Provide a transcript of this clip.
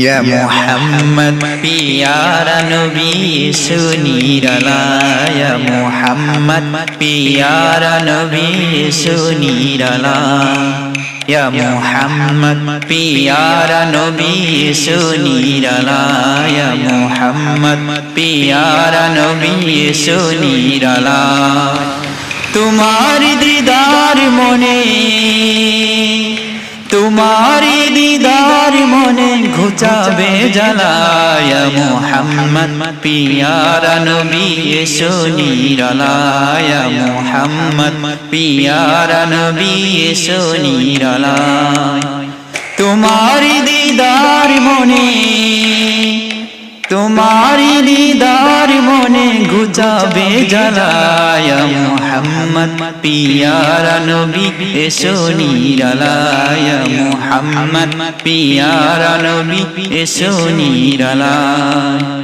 ইয়া মুহাম্মদ পিয়ারা নবী সুনিরালা ইয়া মুহাম্মদ পিয়ারা নবী সুনিরালা ইয়া মুহাম্মদ পিয়ারা নবী সুনিরালা ইয়া মুহাম্মদ পিয়ারা নবী সুনিরালা তোমার দিদার মনে তোমার দিদার মনে ঘুচাবে জ্বালায় মোহাম্মদ পিয়ারা নবী সোনিরালায় মোহাম্মদ পিয়ারা নবী সোনিরালায় তোমার দিদার মনে তোমারি দিদার মনে গুজাবে জ্বালায় মোহাম্মদ পিয়ারা নবী এসো নিরালায় মোহাম্মদ পিয়ারা নবী এসো নিরালায়।